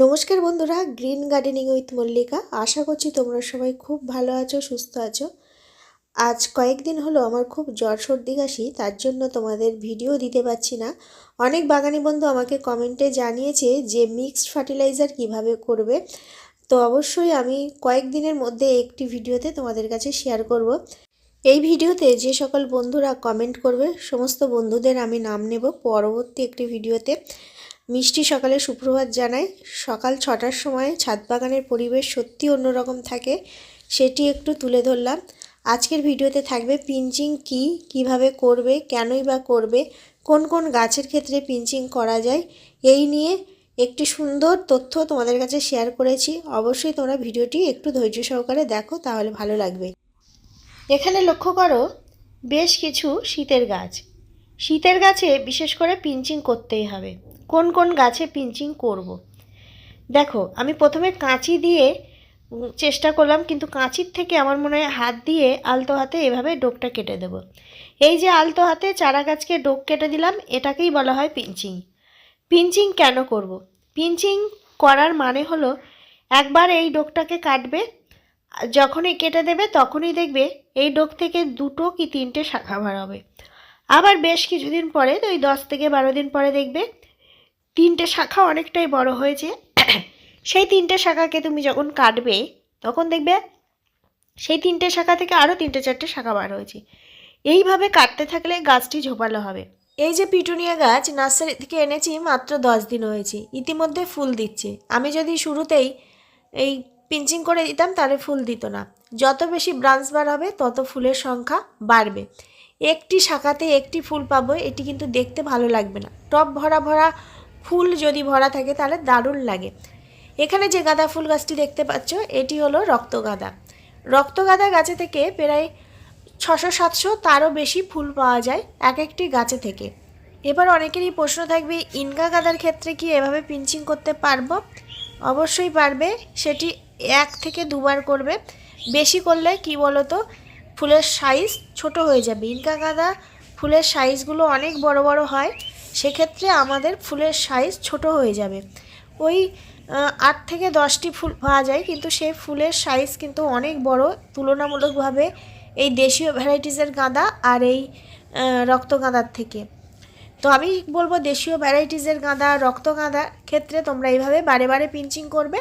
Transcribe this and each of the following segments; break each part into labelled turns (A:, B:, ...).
A: নমস্কার বন্ধুরা, green gardening with Mallika. আশা করছি তোমরা সবাই খুব ভালো আছো, সুস্থ আছো। আজ কয়েকদিন হলো আমার খুব জ্বর সর্দি কাশি, তার জন্য তোমাদের ভিডিও দিতে পারছি না। অনেক বাগানি বন্ধু আমাকে কমেন্টে জানিয়েছে যে মিক্সড ফার্টিলাইজার কীভাবে করবে। তো অবশ্যই আমি কয়েকদিনের মধ্যে একটি ভিডিওতে তোমাদের কাছে শেয়ার করব। এই ভিডিওতে যে সকল বন্ধুরা কমেন্ট করবে, সমস্ত বন্ধুদের আমি নাম নেব। পরবর্তী একটি ভিডিওতে মিষ্টি সকালে সুপ্রভাত জানাই সকাল ছটার সময় ছাদ বাগানের পরিবেশ সত্যি অন্যরকম থাকে, সেটি একটু তুলে ধরলাম। আজকের ভিডিওতে থাকবে পিঞ্চিং কি, কীভাবে করবে, কেনই বা করবে, কোন কোন গাছের ক্ষেত্রে পিঞ্চিং করা যায়, এই নিয়ে একটি সুন্দর তথ্য তোমাদের কাছে শেয়ার করেছি। অবশ্যই তোমরা ভিডিওটি একটু ধৈর্য সহকারে দেখো, তাহলে ভালো লাগবে। এখানে লক্ষ্য করো, বেশ কিছু শীতের গাছ। শীতের গাছে বিশেষ করে পিঞ্চিং করতেই হবে। কোন কোন গাছে পিঞ্চিং করব। দেখো, আমি প্রথমে কাঁচি দিয়ে চেষ্টা করলাম, কিন্তু কাঁচির থেকে আমার মনে হয় হাত দিয়ে আলতো হাতে এভাবে ডোকটা কেটে দেব এই যে আলতো হাতে চারা গাছকে ডোক কেটে দিলাম, এটাকেই বলা হয় পিঞ্চিং পিঞ্চিং কেন করব। পিঞ্চিং করার মানে হলো, একবার এই ডোকটাকে কাটবে, যখনই কেটে দেবে তখনই দেখবে এই ডোক থেকে দুটো কি তিনটে শাখা বার হবে আবার বেশ কিছুদিন পরে ওই দশ থেকে বারো দিন পরে দেখবে তিনটে শাখা অনেকটাই বড় হয়েছে। সেই তিনটে শাখাকে তুমি যখন কাটবে, তখন দেখবে সেই তিনটে শাখা থেকে আরও তিনটে চারটে শাখা বার হয়েছে। এইভাবে কাটতে থাকলে গাছটি ঝোপালো হবে। এই যে পিটুনিয়া গাছ, নার্সারি থেকে এনেছি মাত্র দশ দিন হয়েছে। ইতিমধ্যে ফুল দিচ্ছে। আমি যদি শুরুতেই এই পিঞ্চিং করে দিতাম, তাহলে ফুল দিত না। যত বেশি ব্রাঞ্চ বার হবে, তত ফুলের সংখ্যা বাড়বে। একটি শাখাতে একটি ফুল পাবো, এটি কিন্তু দেখতে ভালো লাগবে না। টপ ভরা ভরা ফুল যদি ভরা থাকে তাহলে দারুণ লাগে। এখানে যে গাঁদা ফুল গাছটি দেখতে পাচ্ছ, এটি হলো রক্তগাঁদা রক্তগাঁদা গাছে থেকে প্রায় ছশো সাতশো তারও বেশি ফুল পাওয়া যায় এক একটি গাছে থেকে। এবার অনেকেরই প্রশ্ন থাকবে ইনকা গাঁদার ক্ষেত্রে কি এভাবে পিঞ্চিং করতে পারব? অবশ্যই পারবে, সেটি এক থেকে দুবার করবে। বেশি করলে কি বলতো, ফুলের সাইজ ছোট হয়ে যাবে। ইনকা গাঁদা ফুলের সাইজগুলো অনেক বড় বড় হয়। সেক্ষেত্রে আমাদের ফুলের সাইজ ছোট হয়ে যাবে। ওই আট থেকে দশটি ফুল পাওয়া যায়, কিন্তু সেই ফুলের সাইজ কিন্তু অনেক বড়। তুলনামূলকভাবে এই দেশীয় ভ্যারাইটিসের গাঁদা আর এই রক্ত গাঁদার থেকে। তো আমি বলব দেশীয় ভ্যারাইটিসের গাঁদা, রক্ত গাঁদার ক্ষেত্রে তোমরা এইভাবে বারে বারে পিঞ্চিং করবে।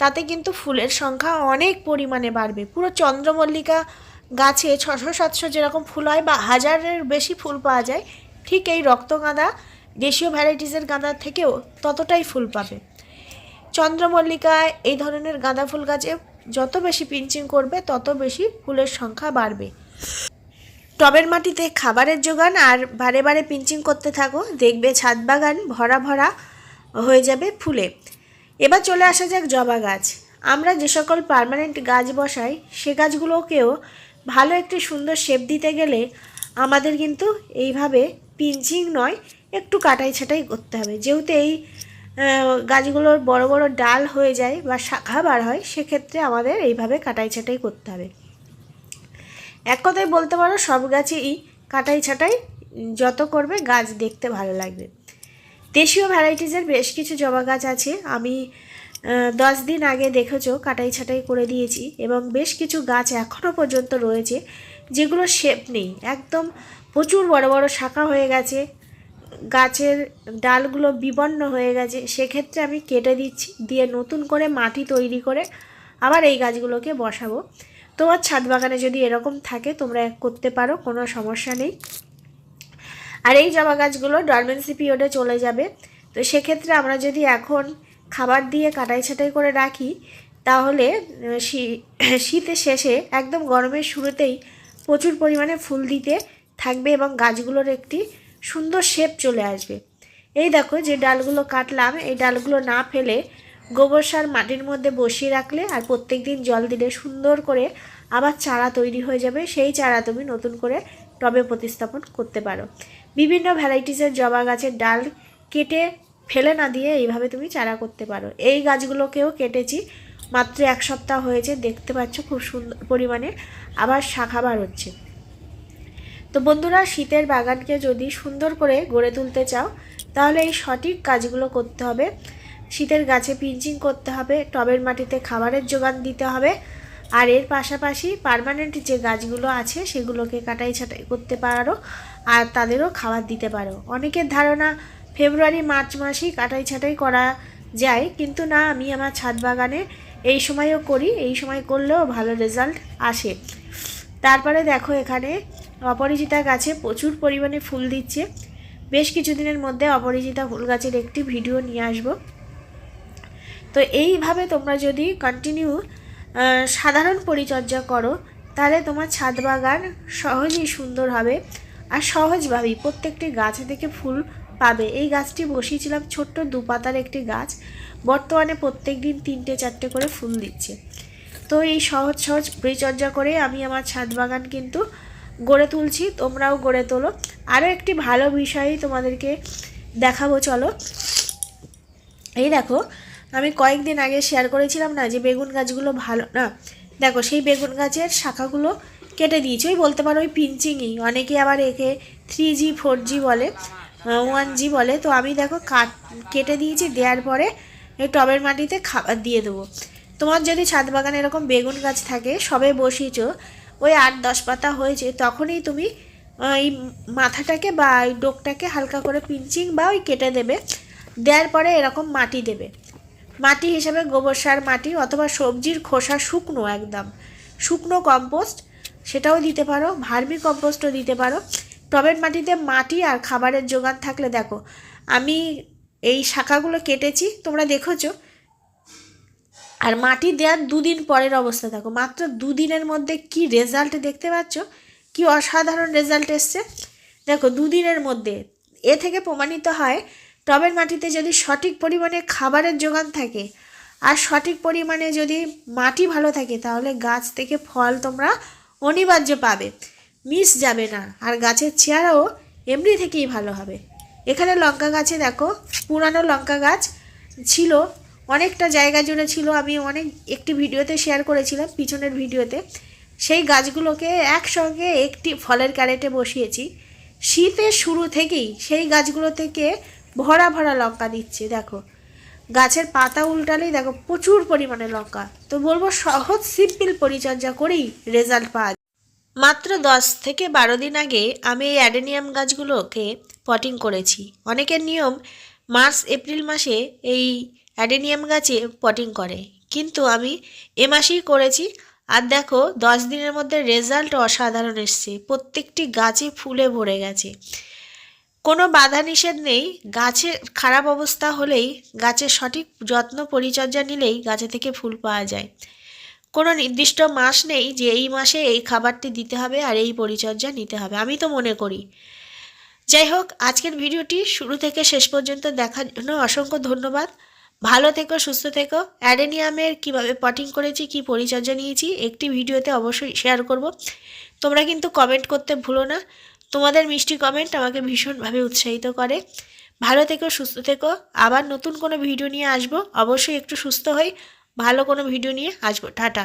A: তাতে কিন্তু ফুলের সংখ্যা অনেক পরিমাণে বাড়বে। পুরো চন্দ্রমল্লিকা গাছে ছশো সাতশো যেরকম ফুল হয় বা হাজারের বেশি ফুল পাওয়া যায়, ঠিক এই রক্ত গাঁদা দেশীয় ভ্যারাইটিসের গাঁদার থেকেও ততটাই ফুল পাবে। চন্দ্রমল্লিকা এই ধরনের গাঁদা ফুল গাছে যত বেশি পিঞ্চিং করবে, তত বেশি ফুলের সংখ্যা বাড়বে। টবের মাটিতে খাবারের যোগান আর বারে বারে পিঞ্চিং করতে থাকো, দেখবে ছাদ বাগান ভরা ভরা হয়ে যাবে ফুলে। এবার চলে আসা যাক জবা গাছ। আমরা যে সকল পার্মানেন্ট গাছ বসাই, সে গাছগুলোকেও ভালো একটি সুন্দর শেপ দিতে গেলে আমাদের কিন্তু এইভাবে পিঞ্চিং নয় একটু কাটাই ছাটাই করতে হবে। যেহেতু এই গাছগুলোর বড় বড় ডাল হয়ে যায় বা শাখা বার হয়, সেক্ষেত্রে আমাদের এইভাবে কাটাই ছাটাই করতে হবে। এক কথায় বলতে পারো, সব গাছেই কাটাই ছাটাই যত করবে গাছ দেখতে ভালো লাগবে। দেশীয় ভ্যারাইটিসের বেশ কিছু জবা গাছ আছে। আমি দশ দিন আগে দেখেছ, কাটাই ছাটাই করে দিয়েছি এবং বেশ কিছু গাছ এখনও পর্যন্ত রয়েছে যেগুলো শেপ নেই। একদম প্রচুর বড় বড় শাখা হয়ে গেছে। গাছের ডালগুলো বিবন্ন হয়ে গেছে, সেক্ষেত্রে আমি কেটে দিচ্ছি, দিয়ে নতুন করে মাটি তৈরি করে আবার এই গাছগুলোকে বসাবো। তোমার ছাদ বাগানে যদি এরকম থাকে, তোমরা করতে পারো, কোনো সমস্যা নেই। আর এই জবা গাছগুলো ডরমেন্সি পিরিয়ডে চলে যাবে, তো সেক্ষেত্রে আমরা যদি এখন খাবার দিয়ে কাটাই ছাটাই করে রাখি, তাহলে শীতের শেষে একদম গরমের শুরুতেই প্রচুর পরিমাণে ফুল দিতে থাকবে এবং গাছগুলোর একটি সুন্দর শেপ চলে আসবে। এই দেখো যে ডালগুলো কাটলাম, এই ডালগুলো না ফেলে গোবর সার মাটির মধ্যে বসিয়ে রাখলে আর প্রত্যেক দিন জল দিলে সুন্দর করে আবার চারা তৈরি হয়ে যাবে। সেই চারা তুমি নতুন করে টবে প্রতিস্থাপন করতে পারো। বিভিন্ন ভ্যারাইটিসের জবা গাছের ডাল কেটে ফেলে না দিয়ে এইভাবে তুমি চারা করতে পারো। এই গাছগুলোকেও কেটেছি, মাত্র এক সপ্তাহ হয়েছে, দেখতে পাচ্ছ খুব সুন্দর পরিমাণে আবার শাখা বার হচ্ছে। তো বন্ধুরা, শীতের বাগানকে যদি সুন্দর করে গড়ে তুলতে চাও, তাহলে এই সঠিক কাজগুলো করতে হবে। শীতের গাছে পিঞ্চিং করতে হবে, টবের মাটিতে খাবারের যোগান দিতে হবে। আর এর পাশাপাশি পার্মানেন্ট যে গাছগুলো আছে, সেগুলোকে কাটাই ছাটাই করতে পারো আর তাদেরও খাবার দিতে পারো। অনেকের ধারণা ফেব্রুয়ারি, মার্চ মাসেই কাটাই ছাটাই করা যায়, কিন্তু না, আমি আমার ছাদ বাগানে এই সময়ও করি, এই সময় করলেও ভালো রেজাল্ট আসে। তারপরে দেখো এখানে অপরাজিতা গাছে প্রচুর পরিমাণে ফুল দিচ্ছে। বেশ কিছুদিনের মধ্যে অপরাজিতা ফুল গাছের একটি ভিডিও নিয়ে আসব। তো এইভাবে তোমরা যদি কন্টিনিউ সাধারণ পরিচর্যা করো, তাহলে তোমার ছাদ বাগান সহজেই সুন্দর হবে আর সহজভাবেই প্রত্যেকটি গাছ থেকে ফুল পাবে। এই গাছটি বসিয়েছিলাম ছোট্ট দু পাতার একটি গাছ। বর্তমানে প্রত্যেক দিন তিনটে চারটে করে ফুল দিচ্ছে। তো এই সহজ সহজ পরিচর্যা করে আমি আমার ছাদ বাগান কিন্তু গড়ে তুলছি, তোমরাও গড়ে তোলো। আরও একটি ভালো বিষয়ই তোমাদেরকে দেখাবো, চলো। এই দেখো, আমি কয়েকদিন আগে শেয়ার করেছিলাম না যে বেগুন গাছগুলো ভালো না, দেখো সেই বেগুন গাছের শাখাগুলো কেটে দিয়েছি। ওই বলতে পারো ওই পিঞ্চিংই অনেকে আবার একে থ্রি জি ফোর জি বলে ওয়ান জি বলে। তো আমি দেখো কাট, কেটে দিয়েছি, দেওয়ার পরে এই টবের মাটিতে খাবার দিয়ে দেবো। তোমার যদি ছাদ বাগানে এরকম বেগুন গাছ থাকে, সবে বসিয়েছো ওই আট দশ পাতা হয়েছে তখনই তুমি এই মাথাটাকে বা এই ডোকটাকে হালকা করে পিঞ্চিং বা ওই কেটে দেবে, দেওয়ার পরে এরকম মাটি দেবে। মাটি হিসেবে গোবর সার, মাটি অথবা সবজির খোসা শুকনো একদম। শুকনো কম্পোস্ট, সেটাও দিতে পারো, ভার্মি কম্পোস্টও দিতে পারো। টবের মাটিতে মাটি আর খাবারের যোগান থাকলে দেখো, আমি এই শাখাগুলো কেটেছি, তোমরা দেখেছ আর মাটি দেওয়ার দুদিন পরের অবস্থা দেখো। মাত্র দুদিনের মধ্যে কি রেজাল্ট দেখতে পাচ্ছ? কি অসাধারণ রেজাল্ট এসছে। দেখো, দুদিনের মধ্যে এ থেকে প্রমাণিত হয়, টবের মাটিতে যদি সঠিক পরিমাণে খাবারের যোগান থাকে আর সঠিক পরিমাণে যদি মাটি ভালো থাকে, তাহলে গাছ থেকে ফল তোমরা অনিবার্য পাবে। মিস যাবে না। আর গাছের চেহারাও এমনি থেকেই ভালো হবে। এখানে লঙ্কা গাছে দেখো, পুরানো লঙ্কা গাছ ছিল। অনেকটা জায়গা জুড়ে ছিল। আমি অনেক, একটি ভিডিওতে শেয়ার করেছিলাম, পিছনের ভিডিওতে। সেই গাছগুলোকে একসঙ্গে একটি ফলের ক্যারেটে বসিয়েছি। শীতের শুরু থেকেই সেই গাছগুলো থেকে ভরা ভরা লঙ্কা দিচ্ছে, দেখো। গাছের পাতা উল্টালেই, দেখো, প্রচুর পরিমাণে লঙ্কা। তো বলব, সহজ সিম্পল পরিচর্যা করেই রেজাল্ট পাওয়া। মাত্র দশ থেকে বারো দিন আগে আমি এই অ্যাডেনিয়াম গাছগুলোকে পটিং করেছি। অনেকের নিয়ম, মার্চ, এপ্রিল মাসে এই অ্যাডেনিয়াম গাছে পটিং করে। কিন্তু আমি এ মাসেই করেছি। আর দেখো, দশ দিনের মধ্যে রেজাল্ট অসাধারণ এসছে। প্রত্যেকটি গাছে ফুলে ভরে গেছে। কোনো বাধা নিষেধ নেই। গাছের খারাপ অবস্থা হলেই, গাছের সঠিক যত্ন পরিচর্যা নিলেই গাছে থেকে ফুল পাওয়া যায়। কোনো নির্দিষ্ট মাস নেই যে এই মাসে এই খাবারটি দিতে হবে আর এই পরিচর্যা নিতে হবে। আমি তো মনে করি। যাই হোক, আজকের ভিডিওটি শুরু থেকে শেষ পর্যন্ত দেখার জন্য অসংখ্য ধন্যবাদ। ভালো থেকো, সুস্থ থেকো। অ্যাডেনিয়ামের কীভাবে পটিং করেছি, কি পরিচর্যা নিয়েছি, একটি ভিডিওতে অবশ্যই শেয়ার করব। তোমরা কিন্তু কমেন্ট করতে ভুলো না। তোমাদের মিষ্টি কমেন্ট আমাকে ভীষণভাবে উৎসাহিত করে। ভালো থেকো, সুস্থ থেকো। আবার নতুন কোনো ভিডিও নিয়ে আসব। অবশ্যই একটু সুস্থ হই। ভালো কোনো ভিডিও নিয়ে আসব। টাটা।